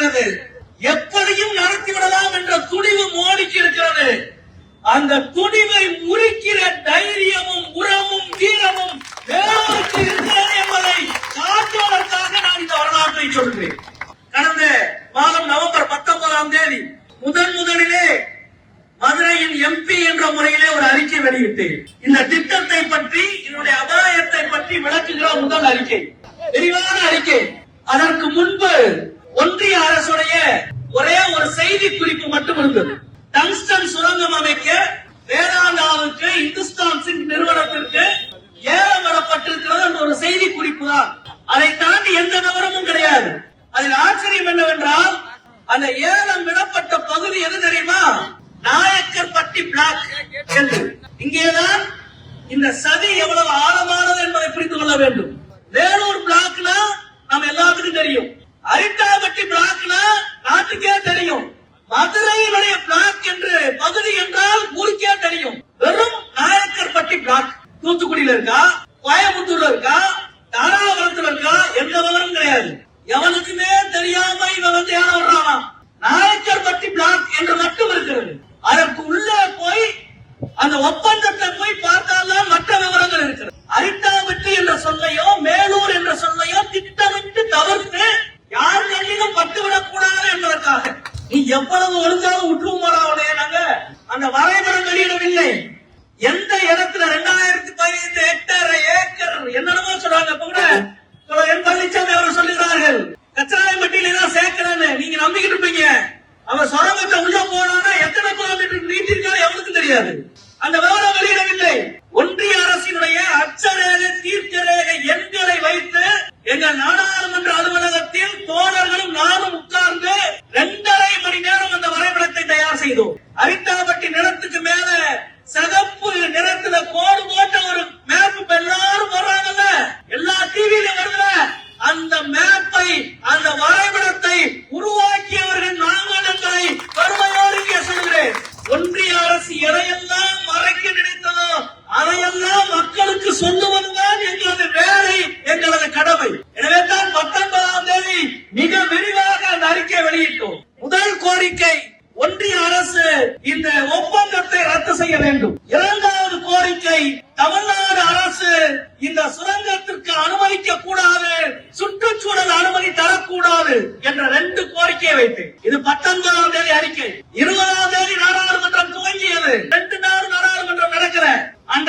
இருக்கிறது. எப்படியும் நடத்திவிடலாம் என்ற துணிவு மோடிக்கு இருக்கிறது. அந்த துணிவை முறிக்கிற தைரியமும் உரமும் வீரமும் வேறொருக்கு இருக்கிறது என்பதை காட்டுவதற்காக நான் இந்த வரலாற்றை சொல்கிறேன். கடந்த மாதம் நவம்பர் பத்தொன்பதாம் தேதி முதன் முதலிலே மதுரையின் எம்பி என்ற முறையிலே ஒரு அறிக்கை வெளியிட்டேன். இந்த திட்டத்தை பற்றி இதனுடைய அபாயத்தை பற்றி விளக்குகிற முதல் அறிக்கை. விரிவான அறிக்கை. அதற்கு முன்பு ஒன்றிய அரசுடைய ஒரே ஒரு செய்தி குறிப்பு மட்டும் இருந்தது. டங்ஸ்டன் சுரங்கம் அமைக்க வேதாந்தாவுக்கு இந்துஸ்தான் சிங் நிறுவனத்திற்கு ஏலம் வரப்பட்டிருக்கிறது என்ற ஒரு செய்தி குறிப்பு தான். அதை தாண்டி எந்த விவரமும் கிடையாது. அதில் ஆச்சரியம் என்னவென்றால் அந்த ஏலம் விடப்பட்ட பகுதி எது தெரியுமா? நாயக்கர் பட்டி பிளாக் என்று. இங்கேதான் இந்த சதி எவ்வளவு ஆழமானது என்பதை புரிந்து கொள்ள வேண்டும். வேலூர்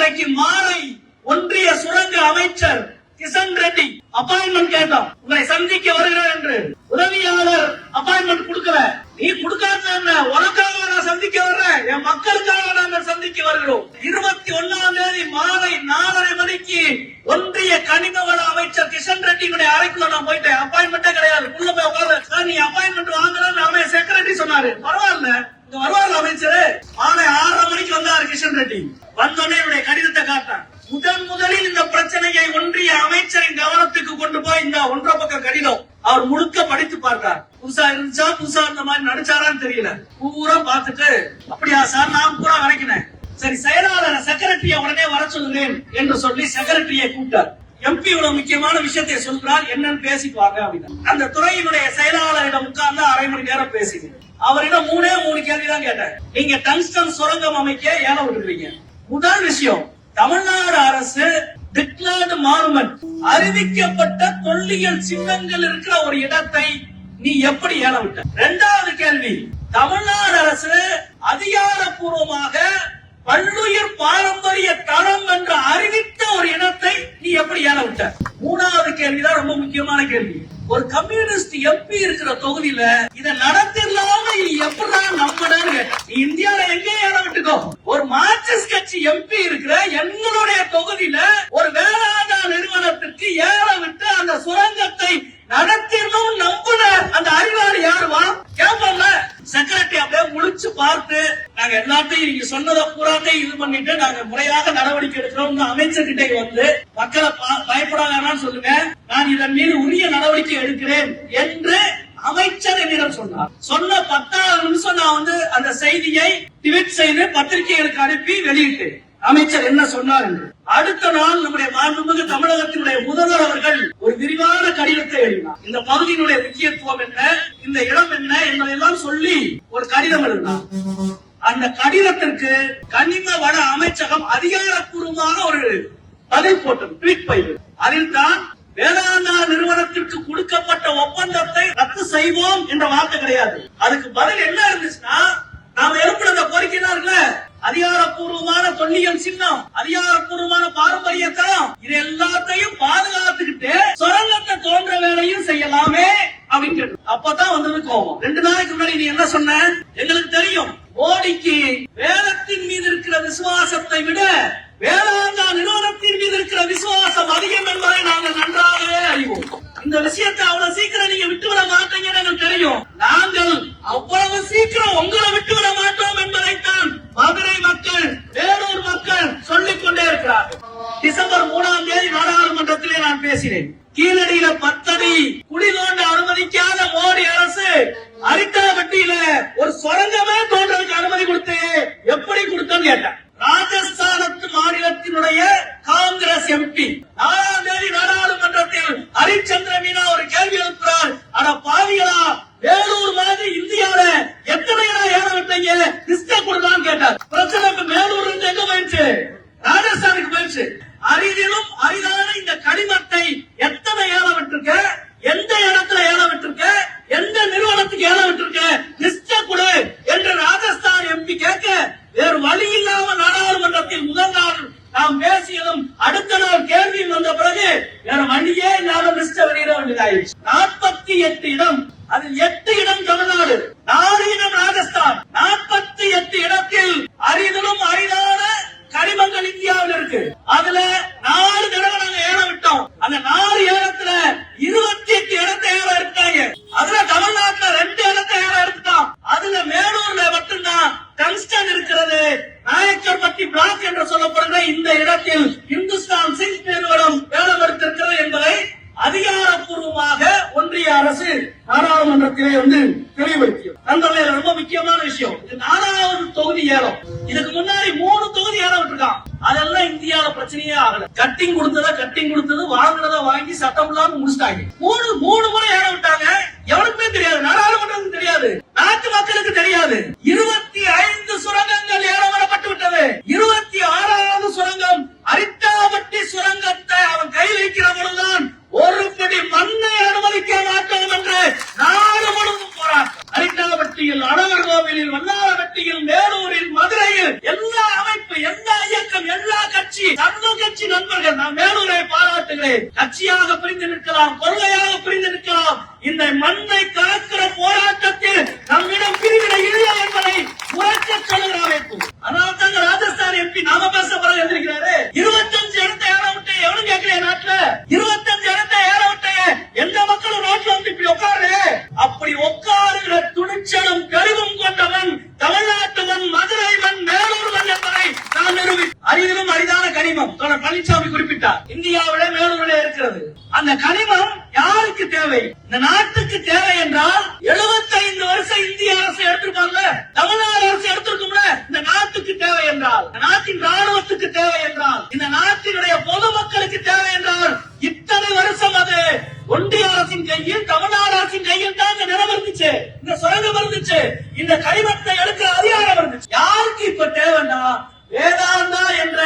இன்றைக்கு மாலை ஒன்றிய சுரங்க அமைச்சர் கிஷன் ரெட்டி அப்பாயின்மெண்ட் கேட்டோம் உங்களை சந்திக்க வருகிறேன் என்று. உதவியாளர் அப்பாயின்மெண்ட் கொடுக்கல. நீ கொடுக்காத என்ன? உனக்காக நான் சந்திக்க வர்றேன். என் மக்களுக்காக நாங்கள் சந்திக்க வருகிறோம். இருபத்தி ஒன்னாம் தேதி மாலை நாலரை மணிக்கு ஒன்றிய கனிம வள அமைச்சர் கிஷன் ரெட்டியுடைய அறைக்குள்ள நான் போயிட்டேன். அப்பாயின்மெண்ட் கிடையாது உள்ள போய் உட்கார்ந்து "சார், நீ அப்பாயின்மெண்ட் வாங்குறேன்னு அவன் செக்ரட்டரி சொன்னாரு பரவாயில்ல இங்க வருவார் அமைச்சர் மாலை ஆறரை மணிக்கு வந்தாரு கிஷன் ரெட்டி வந்தோடனே என்னுடைய கடிதத்தை காட்டான் முதன் முதலில் இந்த பிரச்சனையை ஒன்றிய அமைச்சரின் கவனத்துக்கு கொண்டு போய் இந்த ஒன்றரை பக்கம் கடிதம் அவர் முழுக்க படித்து பார்த்தார். புதுசா இருந்துச்சா புதுசா இருந்த மாதிரி நடிச்சாரான்னு தெரியல. பூரா பார்த்துட்டு அப்படியா சார் நான் பூரா வரைக்கினேன். சரி செயலாளர் செக்ரட்டரிய உடனே வர சொல்கிறேன் என்று சொல்லி செக்ரட்டரியை கூப்பிட்டார். எம்பி இவ்வளவு முக்கியமான விஷயத்தை சொல்கிறார் என்னன்னு பேசிக்குவாங்க அப்படின்னு. அந்த துறையினுடைய செயலாளரிடம் உட்கார்ந்து அரை மணி நேரம் பேசினேன். அவரிடம் மூணே மூணு கேள்வி தான் கேட்டேன் நீங்க டங்ஸ்டன் சுரங்கம் அமைக்க ஏன விட்டுருவீங்க. முதல் விஷயம் தமிழ்நாடு அரசு டிக்ளேர்டு மானுமெண்ட் அறிவிக்கப்பட்ட தொல்லியல் சின்னங்கள் இருக்கிற ஒரு இடத்தை நீ எப்படி ஏலம் விட்ட? ரெண்டாவது கேள்வி தமிழ்நாடு அரசு அதிகாரப்பூர்வமாக பல்லுயிர் பாரம்பரிய தளம் என்று அறிவித்த ஒரு இனத்தை நீ எப்படி ஏலம் விட்ட? மூணாவது கேள்விதான் ரொம்ப முக்கியமான கேள்வி. ஒரு கம்யூனிஸ்ட் எம்பி இருக்கிற தொகுதியில இதை நடத்திடலாம எப்படிதான் எப்படி நம்பணும்னு கேட்டேன். நீ இந்தியால எங்க ஏலம் விட்டுக்கோ ஒரு மார்க்சிஸ்ட் கட்சி எம்பி இருக்கிற எங்களுடைய தொகுதியில ஒரு வேளாண் நிறுவனத்திற்கு ஏற விட்டு அந்த சுரங்கத்தை நடத்திடணும் நம்புன அந்த அறிவாளி யாருவா கேட்போம்ல செக்ரட்டரி அப்படியே முழிச்சு பார்த்து நாங்க எல்லாத்தையும் நீங்க சொன்னதை பூராத்தையும் இது பண்ணிட்டு நாங்க முறையாக நடவடிக்கை எடுக்கிறோம் அமைச்சர்கிட்ட வந்து நடவடிக்கை எடுக்கிறேன் என்று அமைச்சர் என்னிடம் சொன்னார். சொன்ன பத்தாவது நிமிஷம் நான் வந்து அந்த செய்தியை ட்விட் செய்து பத்திரிகைகளுக்கு அனுப்பி வெளியிட்டேன். அமைச்சர் என்ன சொன்னார் என்று. அடுத்த நாள் நம்முடைய மாண்புமிகு தமிழகத்தினுடைய முதல்வர் அவர்கள் ஒரு விரிவான கடிதத்தை எழுதினார். இந்த பகுதியினுடைய முக்கியத்துவம் என்ன இந்த இடம் என்ன என்பதையெல்லாம் சொல்லி ஒரு கடிதம் எழுதினார். அந்த கடிதத்திற்கு கனிம வள அமைச்சகம் அதிகாரப்பூர்வமாக ஒரு பதில் போட்டது ட்வீட் பயிர் அதில் தான் வேதாந்தா நிறுவனத்திற்கு கொடுக்கப்பட்ட ஒப்பந்தத்தை ரத்து செய்வோம் என்ற வார்த்தை கிடையாது. அதுக்கு பதில் என்ன இருந்துச்சுன்னா நாம எழுப்பின அந்த கோரிக்கை இருக்குல்ல? அதிகாரப்பூர்வமான தொல்லியல் சின்னம் அதிகாரப்பூர்வமான பாரம்பரிய தளம் இது எல்லாத்தையும் பாதுகாத்துக்கிட்டு சுரங்கத்தை தோன்ற வேலையும் செய்யலாமே அப்படின்னு கேட்டு அப்பதான் வந்தது கோபம். ரெண்டு நாளைக்கு முன்னாடி நீ என்ன சொன்ன? எங்களுக்கு தெரியும். மோடிக்கு வேதத்தின் மீது இருக்கிற விசுவாசத்தை விட வேதாந்தா நிறுவனத்தின் மீது இருக்கிற விசுவாசம் அதிகம் என்பதை நாங்கள் நன்றாகவே அறிவோம். இந்த விஷயத்தை அவ்வளவு சீக்கிரம் நீங்க விட்டுவிட மாட்டீங்கன்னு எனக்கு தெரியும். நாங்கள் அவ்வளவு சீக்கிரம் உங்களை விட்டுவிட மாட்டோம் என்பதைத்தான் மதுரை மக்கள் வேலூர் மக்கள் சொல்லிக் கொண்டே இருக்கிறார்கள். டிசம்பர் மூணாம் தேதி நாடாளுமன்றத்திலே நான் பேசினேன். கீழடியில பத்தடி குடி தோண்ட அனுமதிக்காத மோடி அரசு அரிட்டாவட்டியில ஒரு சுரங்கமே தோன்றதுக்கு அனுமதி கொடுத்து எப்படி கொடுத்தோன்னு கேட்டேன் ராஜஸ்தானத்து மாநிலத்தினுடைய காங்கிரஸ் எம்பி நாலாம் தேதி நாடாளுமன்றத்தில் ஹரிச்சந்திர மீனா ஒரு கேள்வி எழுப்புறார் அட பாவிகளா வேலூர் மாதிரி இந்தியாவில எத்தனை இடம் ஏற விட்டீங்க லிஸ்ட கொடுத்தான்னு கேட்டார் பிரச்சனை இப்ப மேலூர் இருந்து எங்க போயிடுச்சு ராஜஸ்தானுக்கு போயிடுச்சு அரிதிலும் அரிதான இந்த கனிமத்தை எத்தனை ஏல விட்டுருக்க எந்த இடத்துல ஏல விட்டுருக்க எந்த நிறுவனத்துக்கு ஏல விட்டுருக்க லிஸ்ட கொடு என்று ராஜஸ்தான் எம்பி கேட்க வேறு வழி இல்லாம நாடாளுமன்றத்தில் முதல் நாள் நாம் பேசியதும் அடுத்த நாள் கேள்வி வந்த பிறகு வேற வழியே இல்லாத மிஸ்டர் வெளியிட வேண்டியதாயிடுச்சு. நாற்பத்தி எட்டு இடம். அதில் எட்டு இடம் தமிழ்நாடு நாலு இடம் ராஜஸ்தான். நாற்பத்தி எட்டு இடத்தில் அரிதிலும் அரிதான கனிமங்கள் இந்தியாவில் இருக்கு. அதுல நாலு தடவை நாங்க ஏற விட்டோம் அந்த நாலு ஏலத்துல இருபத்தி எட்டு இடத்தை ஏற எடுத்தாங்க அதுல தமிழ்நாட்டுல ரெண்டு இடத்தை ஏற எடுத்துட்டோம் அதுல மேலூர்ல மட்டும்தான் டங்ஸ்டன் இருக்கிறது நாயக்கர்பட்டி பிளாக் என்று சொல்லப்படுகிற இந்த இடத்தில் இந்துஸ்தான் சிங்க் நிறுவனம் வேலம் எடுத்திருக்கிறது என்பதை அதிகாரப்பூர்வமாக ஒன்றிய அரசு நாடாளுமன்றத்திலே வந்து தெளிவுபடுத்தியது நண்பர்களே இது ரொம்ப முக்கியமான விஷயம் இது நாலாவது தொகுதி ஏலம் இதுக்கு முன்னாடி மூணு தொகுதி ஏலம் விட்டுருக்கான் அதெல்லாம் இந்தியால பிரச்சனையே ஆகல கட்டிங் கொடுத்தத கட்டிங் கொடுத்தது வாங்குறத வாங்கி சட்டம் இல்லாம முடிச்சிட்டாங்க மூணு மூணு முறை ஏலம் விட்டாங்க எவனுக்குமே தெரியாது நாடாளுமன்றத்துக்கு தெரியாது நாட்டு மக்களுக்கு தெரியாது இருபத்தி ஐந்து சுரங்கங்கள் ஏலம் வரப்பட்டு விட்டது இருபத்தி ஆறாவது சுரங்கம் அரிட்டாவட்டி சுரங்கத்தை அவன் கை வைக்கிற பொழுதுதான் ஒரு படி மண்ணை அனுமதிக்க மாட்டோம் என்று நாடு முழுவதும் போராட்டம் அரிட்டாவட்டியில் அழகர் கோவிலில் வல்லாரவட்டியில் மேலூரில் மதுரையில் எல்லா அமைப்பு எல்லா இயக்கம் எல்லா கட்சி சர்வ கட்சி நண்பர்கள் நான் மேலூரை பாராட்டுகிறேன் கட்சியாக பிரிந்து நிற்கலாம் கொள்கையாக பிரிந்து நிற்கலாம் இந்த மண்ணை காக்கிற போராட்டத்தில் நம்மிடம் பிரிவினை இல்லை என்பதை உரைக்க சொல்லுகிற அமைப்பு அதனால தாங்க ராஜஸ்தான் எம்பி நாம பேச பிறகு எழுந்திருக்கிறாரு இருபத்தஞ்சு இடத்தை ஏற விட்டு எவனும் கேட்கலையே நாட்டுல இருபத்தஞ்சு இடத்தை ஏற விட்டு எந்த மக்களும் ரோட்ல வந்து இப்படி உட்காரு அப்படி உட்காருகிற துணிச்சலும் கருவும் கொண்டவன் தமிழ்நாட்டுவன் மதுரைவன் மேலூர்வன் என்பதை நான் நிரூபி அரிதிலும் அரிதான கனிமம் தோழர் பழனிசாமி குறிப்பிட்டார் இந்தியாவிலே மேலூரிலே இருக்கிறது அந்த கனிமம் யாருக்கு தேவை இந்த நாட்டுக்கு தேவை என்றால் 75 வருஷம் இந்திய அரசு எடுத்திருப்பாங்க தமிழ்நாடு அரசு எடுத்திருக்கும்ல இந்த நாட்டுக்கு தேவை என்றால் இந்த நாட்டின் ராணுவத்துக்கு தேவை என்றால் இந்த நாட்டினுடைய பொதுமக்களுக்கு தேவை என்றால் இத்தனை வருஷம் அது ஒன்றிய அரசின் கையில் தமிழ்நாடு அரசின் கையில் தான் இந்த நிலம் இருந்துச்சு இந்த சுரங்கம் இருந்துச்சு இந்த கனிமத்தை எடுக்கிற அதிகாரம் இருந்துச்சு யாருக்கு இப்ப தேவைன்னா வேதாந்தா என்ற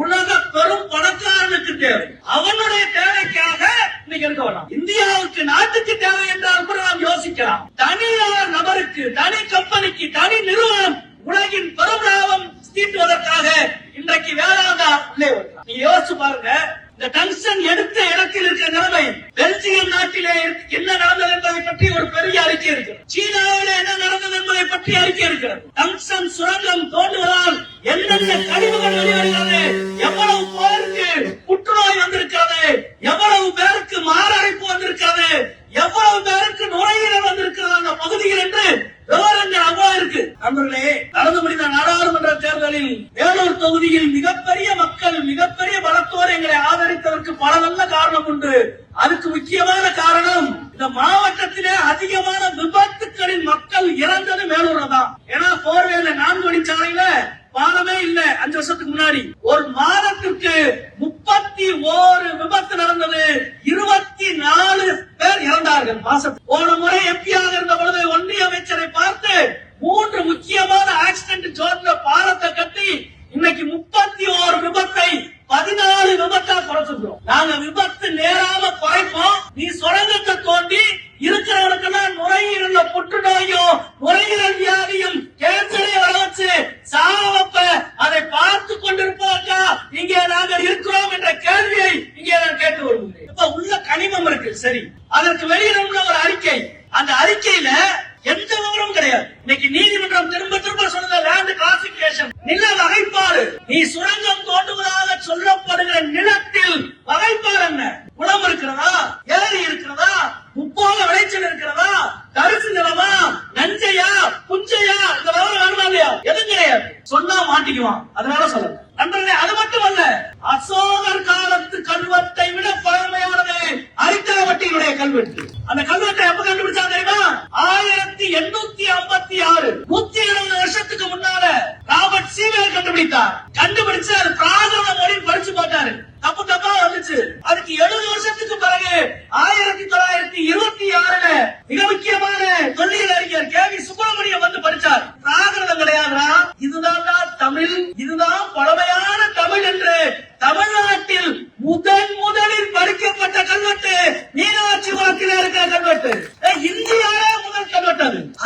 உலக பெரும் பணக்காரனுக்கு தேவை அவனுடைய தேவைக்காக இன்னைக்கு இருக்க வேண்டாம் இந்தியாவுக்கு நாட்டுக்கு தேவை என்றால் கூட நாம் யோசிக்கலாம் தனியார் நபருக்கு தனி கம்பெனிக்கு தனி நிறுவனம் உலகின் பெரும் லாபம் தீட்டுவதற்காக இன்றைக்கு வேதாந்தா உள்ளே வருகிறார். நீங்க யோசிச்சு பாருங்க இந்த டங்ஸ்டன் எடுத்த இடத்தில் இருக்கிற நிலைமை பெல்ஜியம் நாட்டிலே என்ன நடந்தது என்பதை பற்றி ஒரு பெரிய அறிக்கை இருக்கிறது. சீனாவில என்ன நடந்தது என்பதை பற்றி அறிக்கை இருக்கிறது. டங்ஸ்டன் சுரங்கம் தோண்டுவதால் என்னென்ன கழிவுகள் வெளிவருகிறது எவ்வளவு பேருக்கு புற்றுநோய் வந்திருக்கிறது எவ்வளவு பேருக்கு மாரடைப்பு வந்திருக்கிறது எவ்வளவு பேருக்கு நுரையீரல் வந்திருக்கிறது அந்த பகுதியில் என்று விவரங்கள் அவ்வளவு இருக்கு. நண்பர்களே நடந்து முடிந்த நாடு எங்களின் வேலூர் தொகுதியில் மிகப்பெரிய மக்கள் மிகப்பெரிய பலத்தோடு எங்களை ஆதரித்ததற்கு பல நல்ல காரணம் உண்டு. அதுக்கு முக்கியமான காரணம் இந்த மாவட்டத்திலே அதிகமான விபத்துக்களின் மக்கள் இறந்தது வேலூர்ல தான். ஏன்னா போர்வேல நான்கு மணி சாலையில பாலமே இல்ல அஞ்சு வருஷத்துக்கு முன்னாடி. ஒரு மாதத்திற்கு முப்பத்தி ஓரு விபத்து நடந்தது. இருபத்தி நாலு பேர் இறந்தார்கள் மாசத்துக்கு. போன முறை எப்படியாக இருந்த பொழுது ஒன்றிய அமைச்சரை பார்த்து மூன்று முக்கியமான ஆக்சிடென்ட் ஜோன்ல இன்னைக்கு நீதிமன்றம்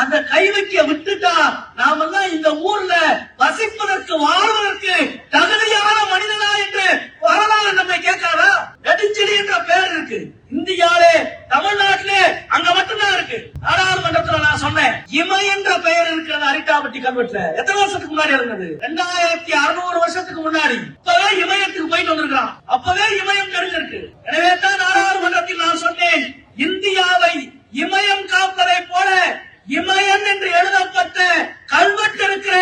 அந்த கைவைக்க விட்டுட்டா நாமெல்லாம் இந்த ஊர்ல வசிப்பதற்கு வாழ்வதற்கு தகுதியான மனிதனா என்று வரலாறு நம்மை கேட்காதா? நெடுஞ்செடி என்ற பெயர் இருக்கு. இந்தியாலே தமிழ்நாட்டிலே அங்க மட்டும்தான் இருக்கு. நாடாளுமன்றத்துல நான் சொன்னேன். இமை என்ற பெயர் இருக்கிறது அரிட்டாபட்டி கல்வெட்டுல. எத்தனை வருஷத்துக்கு முன்னாடி இருந்தது ரெண்டாயிரத்தி அறுநூறு வருஷத்துக்கு முன்னாடி. இப்பவே இமயத்துக்கு போயிட்டு வந்திருக்கான் அப்பவே இமயம் தெரிஞ்சிருக்கு. எனவே தான் நாடாளுமன்றத்தில் நான் சொன்னேன். இந்தியாவை இமயம் இமயன் என்று எழுதப்பட்ட கல்வெட்டிருக்கிற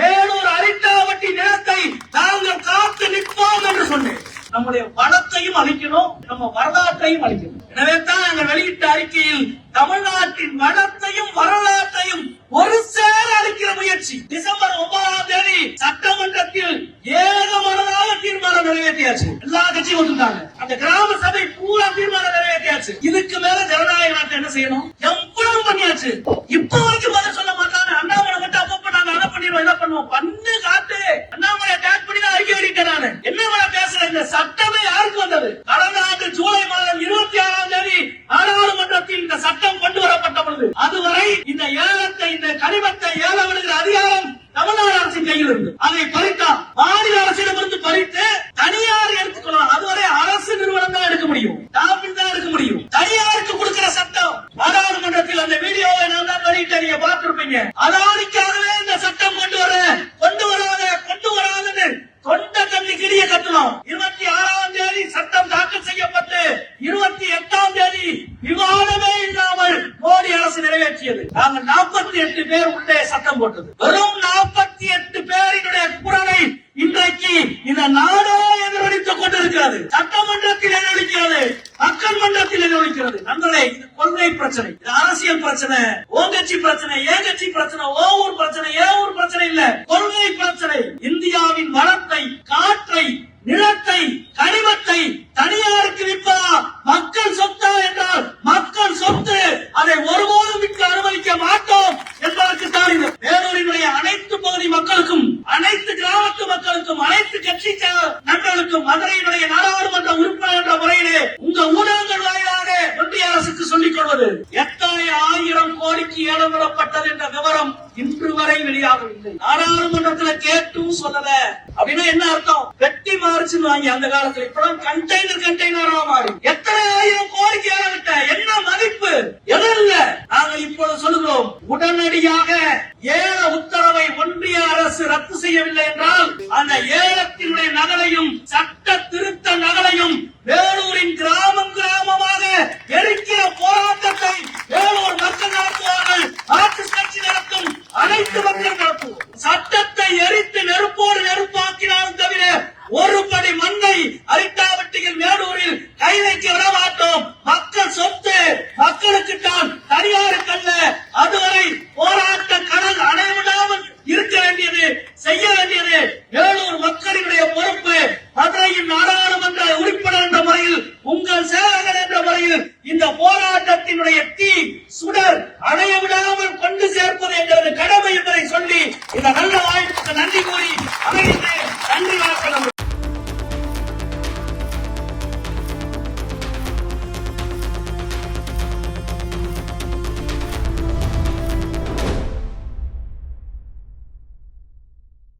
வேலூர் அரிட்டாவட்டி நிலத்தை நாங்கள் காத்து நிற்போம் என்று சொன்னேன். நம்முடைய வளத்தையும் அழிக்கணும் நம்ம வரலாற்றையும் அழிக்கணும். எனவே தான் நாங்கள் வெளியிட்ட அறிக்கையில் தமிழ்நாட்டின் வளத்தையும் வரலாற்றையும் ஒரு சேர அளிக்கிற முயற்சி. டிசம்பர் ஒன்பதாம் தேதி சட்டமன்றத்தில் ஏகமனதாக தீர்மானம் நிறைவேற்றியாச்சு. எல்லா கட்சியும் ஒத்துட்டாங்க அந்த கிராம சபை பூரா தீர்மானம் நிறைவேற்றியாச்சு. இதுக்கு மேல ஜனநாயக நாட்டை என்ன செய்யணும்? எவ்வளவு பண்ணியாச்சு இப்ப மக்கள் மன்றத்தில் எதிரொலிக்கிறது நண்பர்களே இது கொள்கை பிரச்சனை. இது அரசியல் பிரச்சனை. ஓ கட்சி பிரச்சனை ஏ கட்சி பிரச்சனை ஓ ஊர் பிரச்சனை ஏ ஊர் பிரச்சனை இல்ல. கொள்கை பிரச்சனை. இந்தியாவின் வளத்தை காற்றை நிலத்தை கனிமத்தை தனியாருக்கு விற்பதா மக்கள் சொத்தா என்றால் மக்கள் சொத்து அதை ஒருபோதும் விற்க அனுமதிக்க மாட்டோம் என்பதற்கு தான் இந்த வேலூரினுடைய அனைத்து பகுதி மக்களுக்கும் அனைத்து கிராமத்து மக்களுக்கும் அனைத்து கட்சி நண்பர்களுக்கும் மதுரையினுடைய நாடாளுமன்ற உறுப்பினர் என்ற முறையிலே உங்க ஊடகங்கள் வாயிலாக ஒன்றிய அரசுக்கு சொல்லிக் கொள்வது எத்தனை ஆயிரம் கோடிக்கு ஏலம் என்ற விவரம் இன்று வரை வெளியாகவில்லை. நாடாளுமன்றத்துல கேட்டும் சொல்லல. அப்படின்னா என்ன அர்த்தம்? வெட்டி மாறிச்சு வாங்கி அந்த காலத்துல. இப்பதான் கண்டெய்னர் கண்டெய்னரா மாறி. எத்தனை ஆயிரம் கோரிக்கை விட்ட என்ன மதிப்பு? எதில் நாங்க இப்பொழுது சொல்லுகிறோம் உடனடியாக ஏல உத்தரவை ஒன்றிய அரசு ரத்து செய்யவில்லை என்றால் அந்த ஏலத்தினுடைய நகலையும் சட்ட